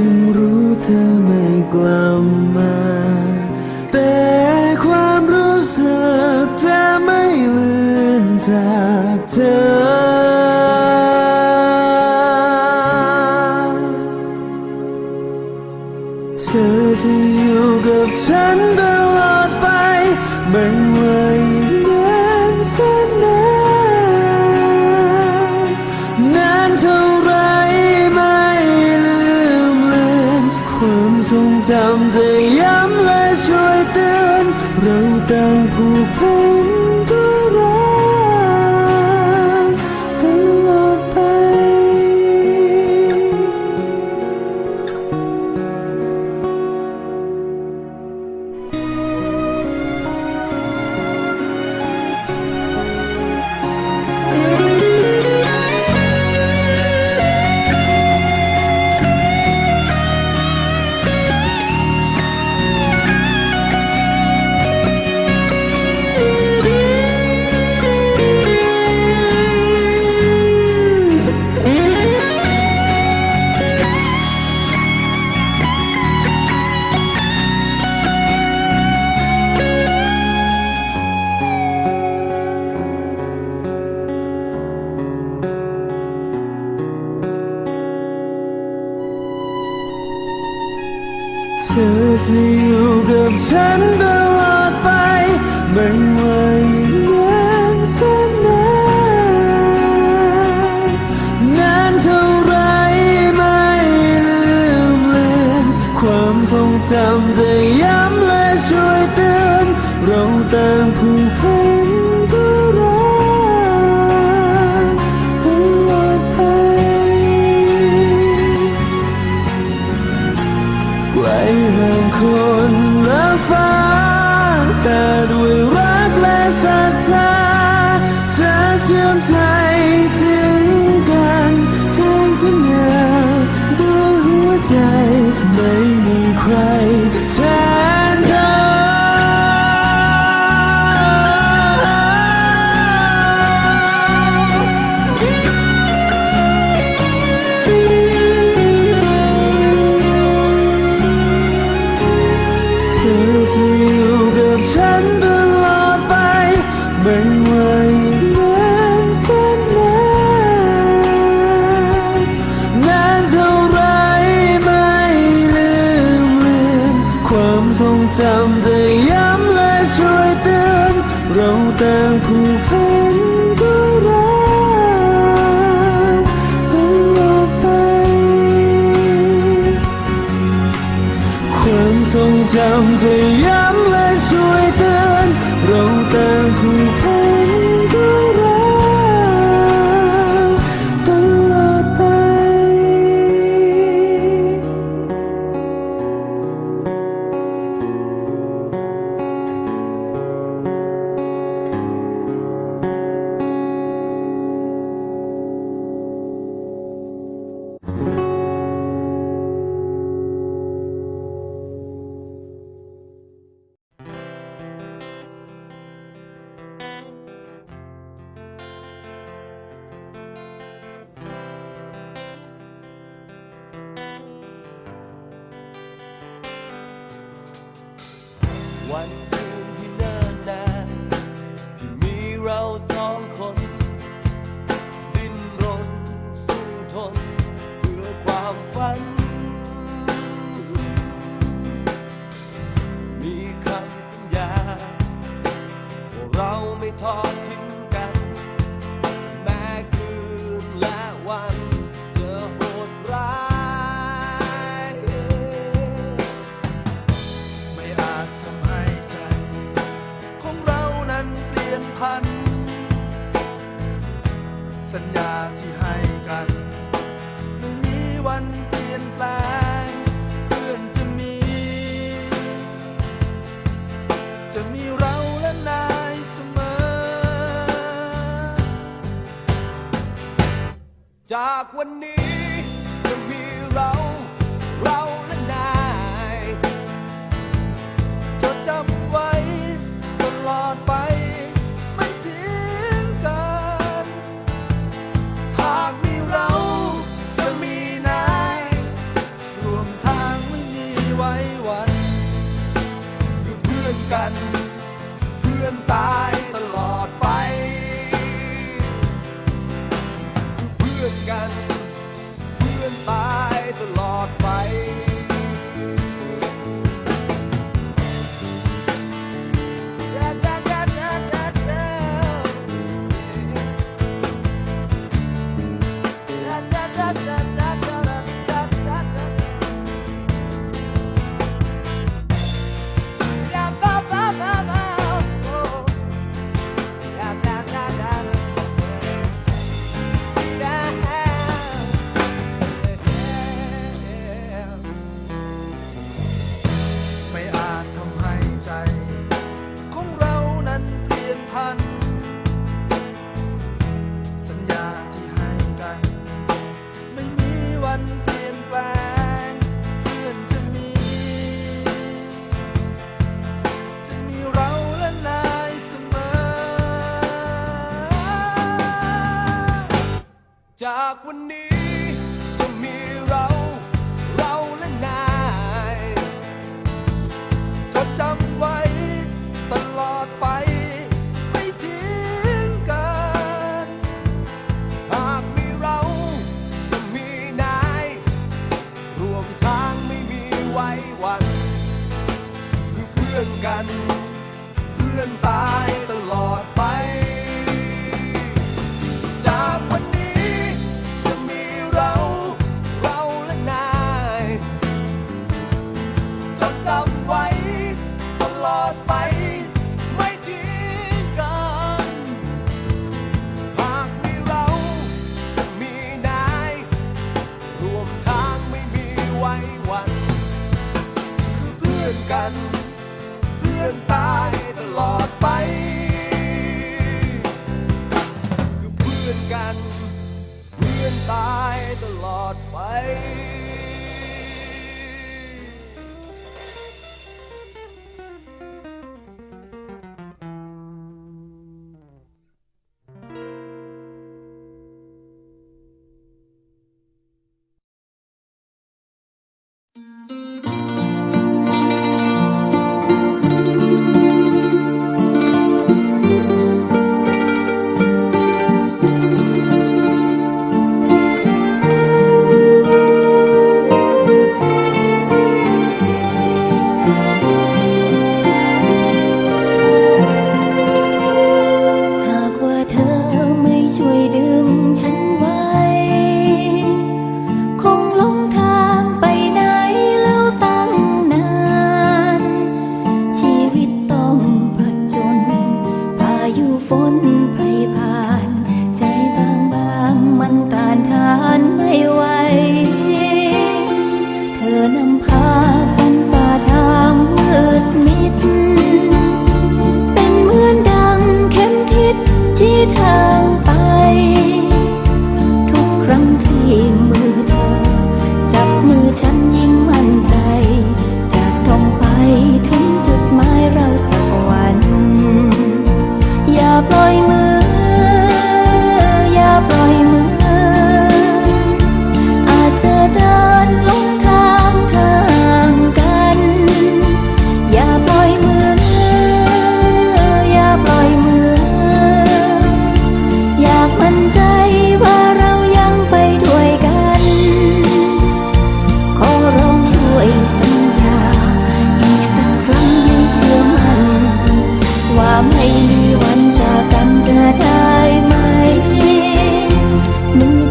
ถึงรู้เธอไม่กลับมา แต่ความรู้สึกจะไม่เลือนจากเธอเธอจะอยู่กับฉันตลอดไปไม่ จำจะย้ำและช่วยเตือน เราต่างผูกพันด้วยรักตลอดไปไกลห่างคนและฟ้า แต่ด้วยรักและศรัทธาจะเชื่อมใจ จะอยู่กับฉันตลอดไป ไม่ว่าอีกนานแสนนานนานเท่าไรไม่ลืมเลือนความทรงจำจะย้ำและช่วยเตือน เราต่างผูกพัน ความ วั ญาที่ให้กัน ไม่มีวันเปลี่ยนแปลงเพื่อนจะมี จะมีเราและนายเสมอ จากวันนี้ her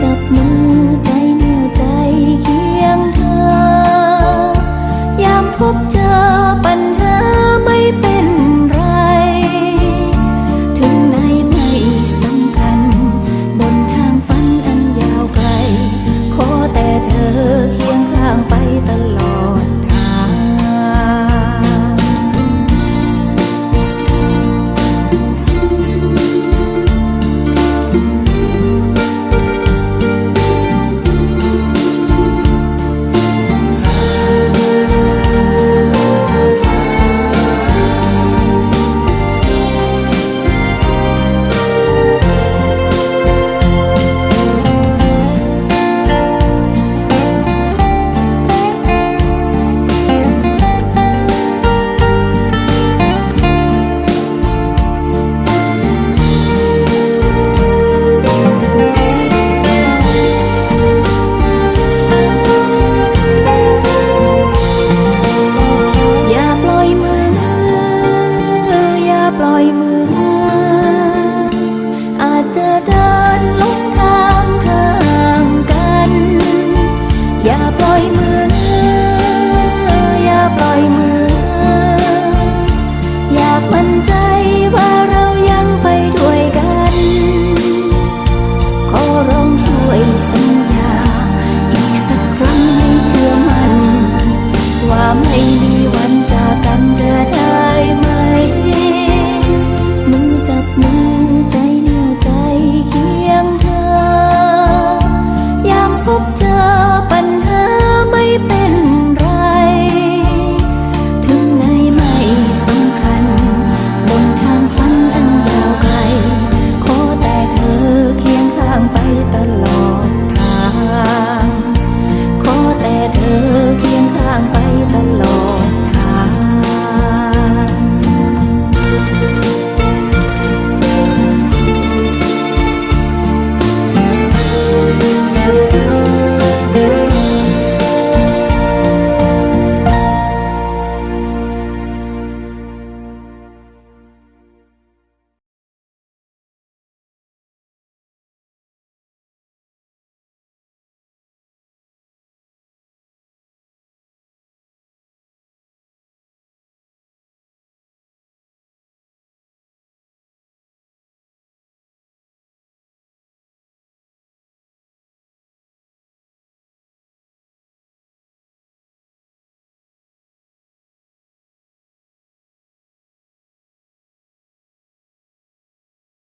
จับมือ